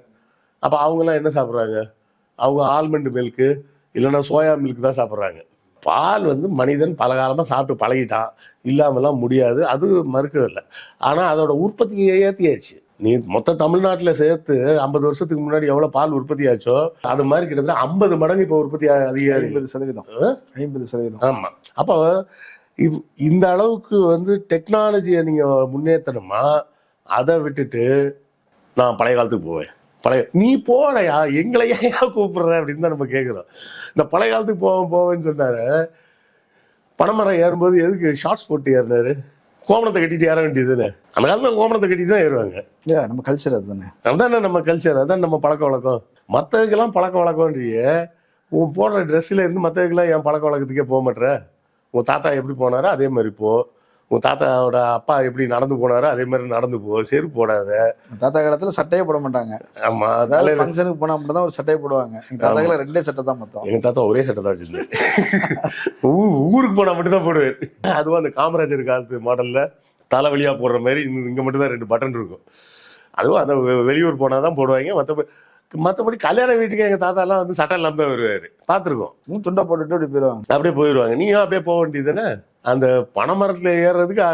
அப்போ அவங்க என்ன சாப்பிட்றாங்க? அவங்க ஆல்மண்ட் மில்க்கு இல்லைன்னா சோயா மில்க் தான் சாப்பிட்றாங்க. பால் வந்து மனிதன் பல காலமா சாப்பிட்டு பழகிட்டான். இல்லாமலாம் முடியாது. அது மறுக்கவில்லை ஆனா அதோட உற்பத்தியை ஏத்தியாச்சு. நீ மொத்த தமிழ்நாட்டுல சேர்த்து ஐம்பது வருஷத்துக்கு முன்னாடி எவ்வளவு பால் உற்பத்தி ஆச்சோ அது மாதிரி கிட்டத்தட்ட ஐம்பது மடங்கு இப்போ உற்பத்தி அதிகாரி ஐம்பது சதவீதம். ஐம்பது சதவீதம். ஆமா. அப்போ இவ்- இந்த அளவுக்கு வந்து டெக்னாலஜியை நீங்க முன்னேற்றணுமா அதை விட்டுட்டு நான் பழைய காலத்துக்கு போவேன். பழைய நீ போடையா எங்களை ஏன் கூப்பிடுற அப்படின்னு தான் நம்ம கேட்குறோம் இந்த பழைய காலத்துக்கு போவேன் போவேன்னு சொன்னாரு. பனைமரம் ஏறும்போது எதுக்கு ஷார்ட்ஸ் போட்டு ஏறினாரு? கோமணத்தை கட்டிட்டு ஏற வேண்டியதுன்னு அந்த காலத்துல கோமணத்தை கட்டிட்டு தான் ஏறுவாங்க. நம்ம கல்ச்சர் அதுதானே. அதானே நம்ம கல்ச்சர் அதான் நம்ம பழக்க வழக்கம். மற்றதுக்கெல்லாம் பழக்க வழக்கம்ன்றிய உன் போடுற ட்ரெஸ்ஸில் இருந்து மற்றதுக்கெல்லாம் என் பழக்க வழக்கத்துக்கே போக மாட்டேற உன் தாத்தா எப்படி போனாரோ அதே மாதிரி போ. உன் தாத்தாவோட அப்பா எப்படி நடந்து போனாரோ அதே மாதிரி நடந்து போ செருப்பு போடாத. தாத்தா காலத்துல சட்டையே போட மாட்டாங்க. ஆமா அதாவது ஃபங்க்ஷனுக்கு போனா மட்டும் தான் ஒரு சட்டையை போடுவாங்க. எங்க தாத்தா காலம் ரெண்டே சட்டை தான் மொத்தம். எங்க தாத்தா ஒரே சட்டை தான் வச்சிருந்தாரு. ஊ- ஊருக்கு போனா மட்டும் தான் போடுவார் அதுவும் அந்த காமராஜர் காலத்து மாடல்ல தலை வழியா போடுற மாதிரி இங்க மட்டும் தான் ரெண்டு பட்டன் இருக்கும். அதுவும் அந்த வெளியூர் போனா தான் போடுவாங்க. மற்றபடி மற்றபடி கல்யாண வீட்டுக்கு எங்க தாத்தா எல்லாம் வந்து சட்டை இல்லாம தான் வருவாரு. பார்த்துருக்கோம். துண்டை போட்டுட்டு அப்படி போயிடுவாங்க அப்படியே போயிடுவாங்க நீயும் அப்படியே போக வேண்டியது தானே? அந்த பனைமரத்தில் ஏறுறதுக்கு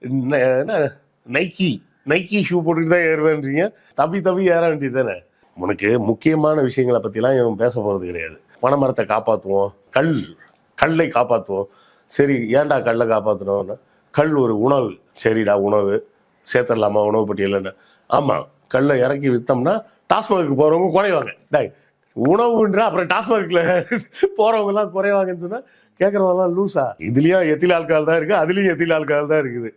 ந- என்ன நைக்கி நைக்கி ஷூ போட்டுட்டு தான் ஏறுவேன்றீங்க. தவி தவி ஏற வேண்டியது தானே உனக்கு முக்கியமான விஷயங்களை பற்றிலாம் இவன் பேச போகிறது கிடையாது. பனைமரத்தை காப்பாற்றுவோம் கல் கல்லை காப்பாற்றுவோம் சரி ஏன்டா கல்லை காப்பாற்றணும்னா கல் ஒரு உணவு. சரிடா உணவு. சேர்த்துடலாமா? உணவு பட்டியலன்னு ஆமாம் கல்லை இறக்கி விற்றோம்னா டாஸ்மாகுக்கு போகிறவங்க குறைவாங்க. டாய் உணவுன்ற அப்புறம் டாஸ்மாகில் போறவங்க எல்லாம் குறைவாங்கன்னு சொன்னா கேட்கறவங்க எல்லாம் லூசா. இதுலயும் எத்தில் ஆல்கஹால் தான் இருக்கு அதுலயும் எத்தில் ஆல்கஹால் தான் இருக்குது.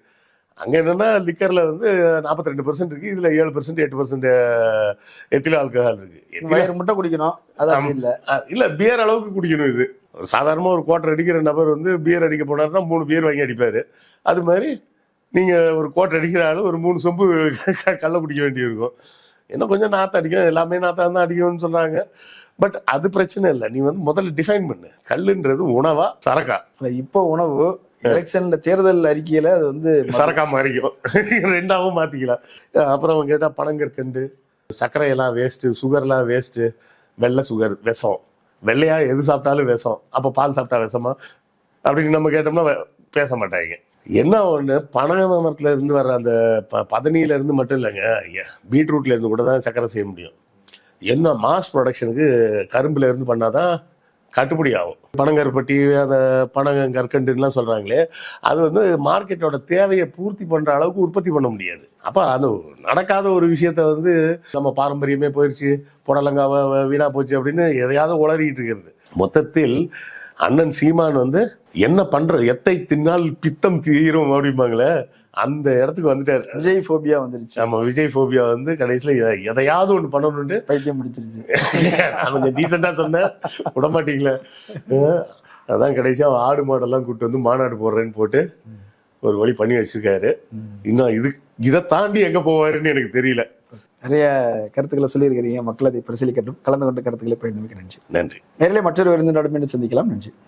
அங்க என்னன்னா லிக்கர்ல வந்து 42% ரெண்டு பெர்சென்ட் இருக்கு இதுல ஏழு பெர்சென்ட் எட்டு பெர்சென்ட் எத்தில் ஆல்கஹால் இருக்கு. எத்தில் வயிறு முட்டை குடிக்கணும் அது அப்படி இல்ல. இல்ல பியர் அளவுக்கு குடிக்கணும் இது. ஒரு சாதாரணமா ஒரு குவார்டர் அடிக்கிற நபர் வந்து பியர் அடிக்க போனாருன்னா மூணு பியர் வாங்கி அடிப்பாரு. அது மாதிரி நீங்க ஒரு குவார்டர் அடிக்கிற ஆளு ஒரு மூணு சொம்பு கள்ள குடிக்க வேண்டியிருக்கும். இன்னும் கொஞ்சம் நாத்தம் அடிக்கும். எல்லாமே நாத்தம் தான் அடிக்கும்னு சொல்றாங்க. பட் அது பிரச்சனை இல்லை. நீ வந்து முதல்ல டிஃபைன் பண்ணு. கல்லுன்றது உணவா சரக்கா? இப்போ உணவு. எலெக்ஷன்ல தேர்தல் அறிக்கையில அது வந்து சரக்கா மாறிக்கும். ரெண்டாவும் மாத்திக்கலாம். அப்புறம் அவங்க கேட்டா பனங்கற்கண்டு சர்க்கரையெல்லாம் வேஸ்ட்டு சுகர்லாம் வேஸ்ட்டு வெள்ளை சுகர் விஷம். வெள்ளையா எது சாப்பிட்டாலும் விஷம். அப்போ பால் சாப்பிட்டா விஷமா? அப்படின்னு நம்ம கேட்டோம்னா பேச மாட்டாங்க. என்ன ஒன்று பனகமரத்தில் இருந்து வர்ற அந்த ப பதனியிலேருந்து மட்டும் இல்லைங்க. ஐயா, கூட தான் சக்கரை செய்ய முடியும். என்ன மாஸ் ப்ரொடக்ஷனுக்கு கரும்புலேருந்து இருந்து பண்ணாதான் கட்டுப்படி ஆகும். பனங்கருப்பட்டி அந்த பனங்கற்கண்டுலாம் சொல்கிறாங்களே அது வந்து மார்க்கெட்டோட தேவையை பூர்த்தி பண்ணுற அளவுக்கு உற்பத்தி பண்ண முடியாது. அப்போ அது நடக்காத ஒரு விஷயத்த வந்து நம்ம பாரம்பரியமே போயிடுச்சு புடலங்காவை வீணாக போச்சு அப்படின்னு எதையாவது உளறிட்டு இருக்கிறது. மொத்தத்தில் அண்ணன் சீமான் வந்து என்ன பண்றது எத்தை தின்னால் பித்தம் தீரும் அப்படிம்பாங்களே? அந்த இடத்துக்கு வந்துட்டாரு. விஜய் போபியா வந்துருச்சு. நம்ம விஜய் ஃபோபியா வந்து கடைசியில எதையாவது ஒண்ணு பண்ணணும்னு பைத்தியம் பிடிச்சிருச்சு. நான் கொஞ்சம் டீசெண்டா சொன்னேன். விட மாட்டீங்களே? அஹ் அதான் கடைசியா ஆடு மாடெல்லாம் கூட்டு வந்து மாநாடு போடுறேன்னு போட்டு ஒரு வழி பண்ணி வச்சிருக்காரு. இன்னும் இது இதை தாண்டி எங்க போவாருன்னு எனக்கு தெரியல. நிறைய கருத்துக்களை சொல்லியிருக்கிறீங்க. மக்கள் அதை பரிசீலிக்கட்டும். கலந்து கொண்ட கருத்துக்களை பகிர்ந்தமைக்கு நன்றி. நன்றி. நேரிலே மற்றொரு விருந்தினோடு மீண்டும் சந்திக்கலாம். நன்றி.